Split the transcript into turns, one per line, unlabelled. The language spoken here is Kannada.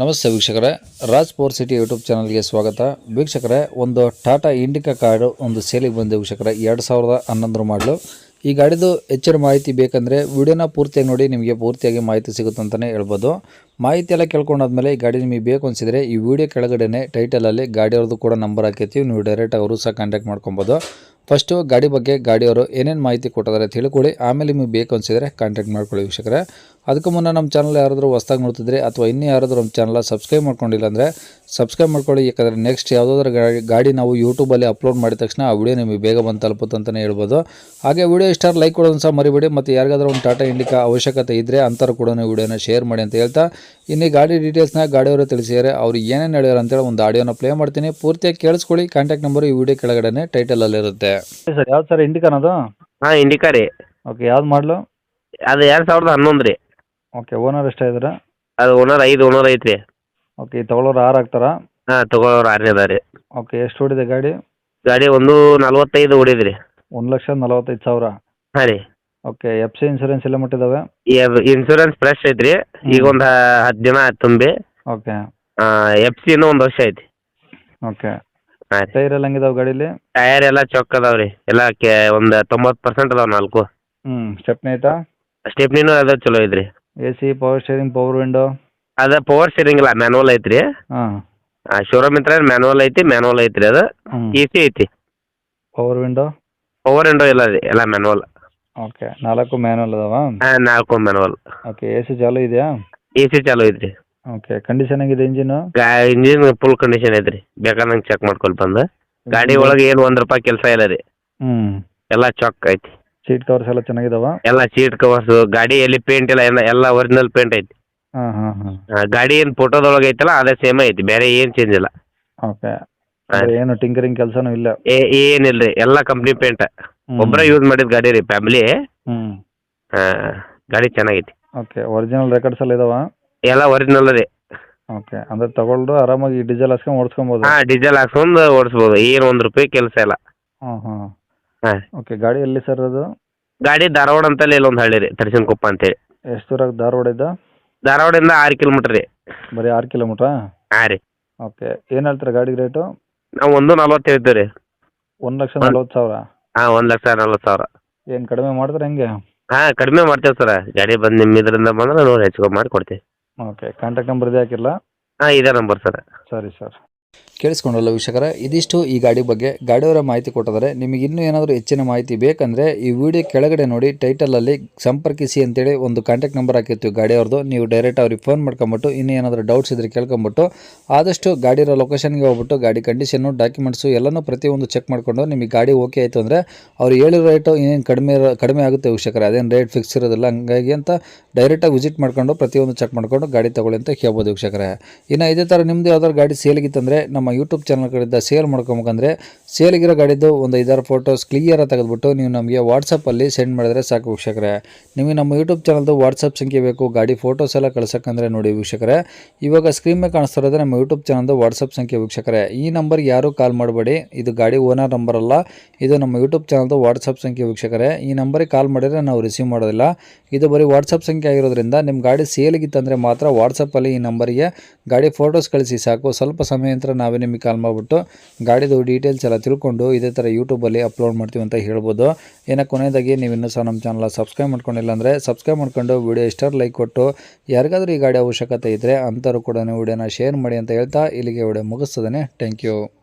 ನಮಸ್ತೆ ವೀಕ್ಷಕರೇ. ರಾಜ್ ಪೋರ್ ಸಿಟಿ ಯೂಟ್ಯೂಬ್ ಚಾನಲ್ಗೆ ಸ್ವಾಗತ. ವೀಕ್ಷಕರೇ, ಒಂದು ಟಾಟಾ ಇಂಡಿಕಾ ಕಾರು ಒಂದು ಸೇಲಿಗೆ ಬಂದಿದೆ ವೀಕ್ಷಕರೇ. ಎರಡು ಸಾವಿರದ ಹನ್ನೊಂದರ ಮಾಡಲು. ಈ ಗಾಡಿದು ಹೆಚ್ಚಿನ ಮಾಹಿತಿ ಬೇಕಂದರೆ ವಿಡಿಯೋನ ಪೂರ್ತಿಯಾಗಿ ನೋಡಿ, ನಿಮಗೆ ಪೂರ್ತಿಯಾಗಿ ಮಾಹಿತಿ ಸಿಗುತ್ತೆ ಅಂತಲೇ ಹೇಳ್ಬೋದು. ಮಾಹಿತಿ ಎಲ್ಲ ಕೇಳ್ಕೊಂಡಾದ್ಮೇಲೆ ಈ ಗಾಡಿ ನಿಮಗೆ ಬೇಕು ಅನಿಸಿದರೆ ಈ ವಿಡಿಯೋ ಕೆಳಗಡೆನೆ ಟೈಟಲಲ್ಲಿ ಗಾಡಿಯವ್ರದ್ದು ಕೂಡ ನಂಬರ್ ಹಾಕಿರ್ತೀವಿ. ನೀವು ಡೈರೆಕ್ಟ್ ಅವರು ಸಹ ಕಾಂಟ್ಯಾಕ್ಟ್ ಮಾಡ್ಕೊಬೋದು. ಫಸ್ಟು ಗಾಡಿ ಬಗ್ಗೆ ಗಾಡಿಯವರು ಏನೇನು ಮಾಹಿತಿ ಕೊಟ್ಟಿದ್ದಾರೆ ತಿಳ್ಕೊಳ್ಳಿ ಆಮೇಲೆ ನಿಮಗೆ ಬೇಕು ಅನಿಸಿದರೆ ಕಾಂಟ್ಯಾಕ್ಟ್ ಮಾಡ್ಕೊಳ್ಳಿ ವೀಕ್ಷಕರೇ. ಅದಕ್ಕೂ ಮುನ್ನ ನಮ್ಮ ಚಾನಲ್ ಯಾರಾದರೂ ಹೊಸ್ದಾಗಿ ನೋಡ್ತಿದ್ರೆ ಅಥವಾ ಇನ್ನೂ ಯಾರಾದರೂ ನಮ್ಮ ಚಾನಲ್ ಸಬ್ಸ್ಕ್ರೈಬ್ ಮಾಡ್ಕೊಂಡಿಲ್ಲ ಅಂದರೆ ಸಬ್ಸ್ಕ್ರೈಬ್ ಮಾಡ್ಕೊಳ್ಳಿ. ಯಾಕಂದರೆ ನೆಕ್ಸ್ಟ್ ಯಾವುದಾದ್ರೂ ಗಾಡಿ ಗಾಡಿ ನಾವು ಯೂಟ್ಯೂಬಲ್ಲಿ ಅಪ್ಲೋಡ್ ಮಾಡಿದ ತಕ್ಷಣ ಆ ವಿಡಿಯೋ ನಿಮಗೆ ಬೇಗ ಬಂದು ತಲುಪುತ್ತೆ ಅಂತಲೇ ಹೇಳ್ಬೋದು. ಹಾಗೆ ವಿಡಿಯೋ ಇಷ್ಟ ಲೈಕ್ ಕೊಡೋದನ್ನು ಸಹ ಮರಿಬೇಡಿ. ಮತ್ತು ಯಾರಿಗಾದ್ರೂ ಒಂದು ಟಾಟಾ ಇಂಡಿಕಾ ಅವಶ್ಯಕತೆ ಇದ್ದರೆ ಅಂಥವ್ರು ಕೂಡ ವಿಡಿಯೋನ ಶೇರ್ ಮಾಡಿ ಅಂತ ಹೇಳ್ತಾ ಇನ್ನು ಗಾಡಿ ಡೀಟೇಲ್ಸ್ನ ಗಾಡಿಯವರು ತಿಳಿಸಿದ್ದಾರೆ. ಅವ್ರು ಏನೇನು ಹೇಳ್ಯಾರ ಅಂತೇಳಿ ಒಂದು ಆಡಿಯೋನ ಪ್ಲೇ ಮಾಡ್ತೀನಿ. ಪೂರ್ತಿಯಾಗಿ ಕೇಳಿಸ್ಕೊಳ್ಳಿ. ಕಾಂಟ್ಯಾಕ್ಟ್ ನಂಬರ್ ಈ ವಿಡಿಯೋ ಕೆಳಗಡೆ ಟೈಟಲಲ್ಲಿರುತ್ತೆ ಸರ್ ಯಾವ್ದು ಸರ್? ಇಂಡಿಕಾನದು
ಹಾಂ ಇಂಡಿಕಾ ರೀ.
ಓಕೆ ಯಾವ್ದು ಮಾಡಲು?
ಅದು ಎರಡು ಸಾವಿರದ ಹನ್ನೊಂದು ರೀ.
ಓಕೆ ಓನರ್ ಎಷ್ಟಾಗಿದ್ದಾರೆ
ಅದು ಓನರ್ ಐದು ಓನರ್ ಐತ್ರಿ
ಓಕೆ ತಗೊಳ್ಳೋರು ಆರು ಆಗ್ತಾರ?
ಹಾಂ ತಗೊಳ್ಳೋರು ಆರನೇ ಅದ ರೀ.
ಓಕೆ ಎಷ್ಟು ಹೊಡಿದೆ ಗಾಡಿ?
ಗಾಡಿ ಒಂದು ನಲ್ವತ್ತೈದು ಹೊಡಿದ್ರಿ
ಒಂದು ಲಕ್ಷ ನಲವತ್ತೈದು ಸಾವಿರ?
ಹಾಂ ರೀ.
ಓಕೆ ಎಫ್ ಸಿ ಇನ್ಸೂರೆನ್ಸ್ ಎಲ್ಲ ಮುಟ್ಟಿದಾವೆ?
ಇನ್ಸೂರೆನ್ಸ್ ಫ್ರೆಶ್ ಐತ್ರಿ ಈಗ ಒಂದು ಹತ್ತು ದಿನ ಆಯ್ತು ತುಂಬಿ.
ಓಕೆ.
ಎಫ್ ಸಿನೂ ಒಂದು ವರ್ಷ ಐತಿ.
ಓಕೆ.
ಹಾಂ ರೀ
ಟೈರ್ ಎಲ್ಲ ಹೆಂಗಿದಾವೆ ಗಾಡೀಲಿ?
ಟಯರ್ ಎಲ್ಲ ಚೊಕ್ ಅದಾವೆ ರೀ. ಎಲ್ಲ ಕೆ ಒಂದು ತೊಂಬತ್ತು ಪರ್ಸೆಂಟ್ ಅದಾವೆ ನಾಲ್ಕು.
ಹ್ಞೂ ಸ್ಟೆಪ್ನಿ ಐತಾ?
ಸ್ಟೆಪ್ನಿನೂ ಅದ ಚಲೋ ಐತ್ರಿ.
A C power steering power window?
ಅದ ಪವರ್ ಸ್ಟೀರಿಂಗ್ ಇಲ್ಲ ಮ್ಯಾನುವಲ್ ಐತ್ರಿ.
ಹಾಂ.
ಶೋರೂಮ್ ಇತ್ರ ಮ್ಯಾನುವಲ್ ಐತಿ ಮ್ಯಾನುವಲ್ ಐತ್ರಿ ಅದು.
ಹ್ಞೂ
ಎ ಸಿ ಐತಿ.
Power window?
ಪವರ್ ವಿಂಡೋ ಇಲ್ಲ ರೀ ಎಲ್ಲ ಮ್ಯಾನುವಲ್.
ಓಕೆ ನಾಲ್ಕು ಮ್ಯಾನುವಲ್ ಅದಾವ?
ಹಾಂ ನಾಲ್ಕು ಮ್ಯಾನುವಲ್.
ಓಕೆ ಎ ಸಿ ಚಾಲು ಇದೆಯಾ?
ಎ ಸಿ ಚಾಲು ಐತ್ರಿ.
ಓಕೆ ಕಂಡೀಷನ್ ಆಗಿದೆ ಇಂಜಿನ್
ಗಾ ಇಂಜಿನ್ ಫುಲ್ ಕಂಡೀಷನ್ ಐತ್ರಿ. ಬೇಕಾದಂಗೆ ಚೆಕ್ ಮಾಡ್ಕೊಲ್ ಬಂದ. ಗಾಡಿ ಒಳಗೆ ಏನು ಒಂದ್ ರೂಪಾಯಿ ಕೆಲಸ ಇಲ್ಲ ರೀ.
ಹ್ಮ್.
ಎಲ್ಲ ಚೊಕ್ ಐತಿ.
ಸೀಟ್ ಕವರ್ಸ್ ಎಲ್ಲ ಚೆನ್ನಾಗಿದಾವ?
ಎಲ್ಲ ಸೀಟ್ ಕವರ್ಸ್ ಗಾಡಿ ಎಲ್ಲಿ ಪೇಂಟ್ ಇಲ್ಲ ಎಲ್ಲ ಎಲ್ಲ ಒರಿಜಿನಲ್ ಪೇಂಟ್ ಐತಿ.
ಹಾಂ ಹಾಂ ಹಾಂ.
ಆ, ಗಾಡಿ ಏನ್ ಫೋಟೋದೊಳಗೆ ಐತಲ್ಲ ಅದೇ ಸೇಮ್ ಐತಿ ಬೇರೆ ಏನ್ ಚೇಂಜ್ ಇಲ್ಲ.
ಓಕೆ ಏನು ಟಿಂಕರಿಂಗ್ ಕೆಲಸನೂ ಇಲ್ಲ.
ಏ ಏನಿಲ್ಲ ರೀ ಎಲ್ಲ ಕಂಪ್ನಿ ಪೇಂಟ್
ಹ್ಮ್.
ಒಬ್ಬರೇ ಯೂಸ್ ಮಾಡಿದ ಗಾಡಿ ರೀ ಫ್ಯಾಮಿಲಿ
ಹ್ಞೂ
ಗಾಡಿ ಚೆನ್ನಾಗೈತಿ.
ಓಕೆ ಒರಿಜಿನಲ್ ರೆಕಾರ್ಡ್ಸ್ ಎಲ್ಲ ಇದಾವ?
ಎಲ್ಲ ಒರಿಜಿನಲ್ ರೀ
ಓಕೆ ಅಂದ್ರೆ ತಗೊಂಡು ಆರಾಮಾಗಿ ಡೀಸೆಲ್ ಹಾಕ್ಸ್ಕೊಂಡು ಓಡಿಸ್ಕೊಬೋದು.
ಹಾ ಡೀಸೆಲ್ ಹಾಕ್ಸ್ಕೊಂಡು ಓಡಿಸ್ಬೋದು ಏನು ಒಂದು ರೂಪಾಯಿ ಕೆಲಸ ಇಲ್ಲ.
ಹಾಂ ಹಾಂ.
ಹಾಂ.
ಓಕೆ ಗಾಡಿ ಎಲ್ಲಿ ಸರ್ ಅದು?
ಗಾಡಿ ಧಾರವಾಡ ಅಂತಲ್ಲಿ ಇಲ್ಲೊಂದು ಹಳ್ಳಿ ರೀ ತರ್ಸಿನಕೊಪ್ಪ ಅಂತೇಳಿ.
ಎಷ್ಟು ದೂರ ಧಾರವಾಡ
ಧಾರವಾಡದಿಂದ? ಆರು ಕಿಲೋಮೀಟರ್ ರೀ.
ಬರೀ ಆರು ಕಿಲೋಮೀಟ್ರಾ?
ಹಾಂ ರೀ.
ಓಕೆ ಏನು ಹೇಳ್ತಾರೆ ಗಾಡಿ ರೇಟು?
ನಾವು ಒಂದು ನಲ್ವತ್ತು ಹೇಳ್ತೀವಿ ರೀ.
ಒಂದು ಲಕ್ಷ ನಲ್ವತ್ತು ಸಾವಿರ?
ಹಾಂ ಒಂದು ಲಕ್ಷ ನಲ್ವತ್ತು ಸಾವಿರ.
ಏನು ಕಡಿಮೆ ಮಾಡಿದ್ರೆ ಹೆಂಗೆ?
ಹಾ ಕಡಿಮೆ ಮಾಡ್ತೇವೆ ಸರ. ಗಾಡಿ ಬಂದು ನಿಮ್ಮ ಇದರಿಂದ ಬಂದ್ರೆ ನೋಡಿ ಹೆಚ್ಚು ಮಾಡಿ ಕೊಡ್ತೀವಿ.
ಓಕೆ ಕಾಂಟ್ಯಾಕ್ಟ್ ನಂಬರ್ ಇದೆ ಹಾಕಿಲ್ಲ
ಹಾಂ ಇದೇ ನಂಬರ್ ಸರ್.
ಸರಿ ಸರ್. ಕೇಳಿಸ್ಕೊಂಡಲ್ಲ ವೀಕ್ಷಕರ, ಇದಿಷ್ಟು ಈ ಗಾಡಿ ಬಗ್ಗೆ. ಗಾಡಿಯವರ ಮಾಹಿತಿ ಕೊಟ್ಟಿದ್ದಾರೆ. ನಿಮಗೆ ಇನ್ನೂ ಏನಾದರೂ ಹೆಚ್ಚಿನ ಮಾಹಿತಿ ಬೇಕಂದರೆ ಈ ವಿಡಿಯೋ ಕೆಳಗಡೆ ನೋಡಿ ಟೈಟಲಲ್ಲಿ ಸಂಪರ್ಕಿಸಿ ಅಂತೇಳಿ ಒಂದು ಕಾಂಟ್ಯಾಕ್ಟ್ ನಂಬರ್ ಹಾಕಿರ್ತೀವಿ ಗಾಡಿಯವ್ರದ್ದು. ನೀವು ಡೈರೆಕ್ಟ್ ಅವ್ರಿಗೆ ಫೋನ್ ಮಾಡ್ಕೊಂಬಿಟ್ಟು, ಇನ್ನೂ ಏನಾದರೂ ಡೌಟ್ಸ್ ಇದ್ದರೆ ಕೇಳ್ಕೊಂಬಿಟ್ಟು, ಆದಷ್ಟು ಗಾಡಿರೋ ಲೊಕೇಶನ್ಗೆ ಹೋಗ್ಬಿಟ್ಟು, ಗಾಡಿ ಕಂಡೀಷನ್ನು ಡಾಕ್ಯುಮೆಂಟ್ಸು ಎಲ್ಲನೂ ಪ್ರತಿಯೊಂದು ಚೆಕ್ ಮಾಡಿಕೊಂಡು ನಿಮಗೆ ಗಾಡಿ ಓಕೆ ಆಯಿತು ಅಂದರೆ ಅವ್ರು ಹೇಳಿರೋ ರೇಟು ಇನ್ನೇನು ಕಡಿಮೆ ಕಡಿಮೆ ಆಗುತ್ತೆ ವೀಕ್ಷಕರ. ಅದೇನು ರೇಟ್ ಫಿಕ್ಸ್ ಇರೋದಿಲ್ಲ, ಹಂಗಾಗಿ ಅಂತ ಡೈರೆಕ್ಟಾಗಿ ವಿಸಿಟ್ ಮಾಡ್ಕೊಂಡು ಪ್ರತಿಯೊಂದು ಚೆಕ್ ಮಾಡ್ಕೊಂಡು ಗಾಡಿ ತಗೊಳ್ಳಿ ಅಂತ ಹೇಳ್ಬೋದು ವೀಕ್ಷಕರೇ. ಇನ್ನು ಇದೇ ಥರ ನಿಮ್ಮದು ಯಾವ್ದಾದ್ರು ಗಾಡಿ ಸೇಲಿಗಿತ್ತಂದರೆ ನಮ್ಮ ಯೂಟ್ಯೂಬ್ ಚಾನಲ್ ಕಡೆಯಿಂದ ಸೇಲ್ ಮಾಡ್ಕೊಬೇಕಂದ್ರೆ ಸೇಲ್ಗಿರೋ ಗಾಡಿದು ಒಂದು ಐದಾರು ಫೋಟೋಸ್ ಕ್ಲಿಯರಾಗಿ ತೆಗೆದುಬಿಟ್ಟು ನೀವು ನಮಗೆ ವಾಟ್ಸಪ್ಪಲ್ಲಿ ಸೆಂಡ್ ಮಾಡಿದ್ರೆ ಸಾಕು ವೀಕ್ಷಕರೇ. ನಿಮಗೆ ನಮ್ಮ ಯೂಟ್ಯೂಬ್ ಚಾನಲ್ದು ವಾಟ್ಸಪ್ ಸಂಖ್ಯೆ ಬೇಕು, ಗಾಡಿ ಫೋಟೋಸ್ ಎಲ್ಲ ಕಳ್ಸೋಕ್ಕಂದ್ರೆ ನೋಡಿ ವೀಕ್ಷಕರೇ. ಇವಾಗ ಸ್ಕ್ರೀನ್ ಮೇಲೆ ಕಾಣಿಸ್ತಾ ಇರೋದು ನಮ್ಮ ಯೂಟ್ಯೂಬ್ ಚಾನಲ್ದು ವಾಟ್ಸಪ್ ಸಂಖ್ಯೆ ವೀಕ್ಷಕರೇ. ಈ ನಂಬರ್ಗೆ ಯಾರೂ ಕಾಲ್ ಮಾಡಬೇಡಿ, ಇದು ಗಾಡಿ ಓನರ್ ನಂಬರ್ ಅಲ್ಲ, ಇದು ನಮ್ಮ ಯೂಟ್ಯೂಬ್ ಚಾನಲ್ದು ವಾಟ್ಸಪ್ ಸಂಖ್ಯೆ ವೀಕ್ಷಕರೇ. ಈ ನಂಬರಿಗೆ ಕಾಲ್ ಮಾಡಿದರೆ ನಾವು ರಿಸೀವ್ ಮಾಡೋದಿಲ್ಲ. ಇದು ಬರೀ ವಾಟ್ಸಪ್ ಸಂಖ್ಯೆ ಆಗಿರೋದ್ರಿಂದ ನಿಮ್ಮ ಗಾಡಿ ಸೇಲಿಗಿತ್ತಂದರೆ ಮಾತ್ರ ವಾಟ್ಸಪ್ಪಲ್ಲಿ ಈ ನಂಬರಿಗೆ ಗಾಡಿ ಫೋಟೋಸ್ ಕಳಿಸಿ, ಸಾಕು. ಸ್ವಲ್ಪ ಸಮಯ ನಂತರ ನಾವೇ ನಿಮಗೆ ಕಾಲ್ ಮಾಡಿಬಿಟ್ಟು ಗಾಡಿದು ಡೀಟೇಲ್ಸ್ ಎಲ್ಲ ತಿಳ್ಕೊಂಡು ಇದೇ ಥರ ಯೂಟ್ಯೂಬಲ್ಲಿ ಅಪ್ಲೋಡ್ ಮಾಡ್ತೀವಿ ಅಂತ ಹೇಳ್ಬೋದು. ಏನೋ ಕೊನೆಯದಾಗಿ ನೀವು ಇನ್ನೂ ಸಹ ನಮ್ಮ ಚಾನಲ್ ಸಬ್ಸ್ಕ್ರೈಬ್ ಮಾಡ್ಕೊಂಡಿಲ್ಲ ಅಂದರೆ ಸಬ್ಸ್ಕ್ರೈಬ್ ಮಾಡ್ಕೊಂಡು ವಿಡಿಯೋ ಇಷ್ಟರ್ ಲೈಕ್ ಕೊಟ್ಟು, ಯಾರಿಗಾದರೂ ಈ ಗಾಡಿ ಅವಶ್ಯಕತೆ ಇದ್ದರೆ ಅಂಥವ್ರು ಕೂಡ ವಿಡಿಯೋನ ಶೇರ್ ಮಾಡಿ ಅಂತ ಹೇಳ್ತಾ ಇಲ್ಲಿಗೆ ವಿಡಿಯೋ ಮುಗಿಸ್ತದೆ ಥ್ಯಾಂಕ್ ಯು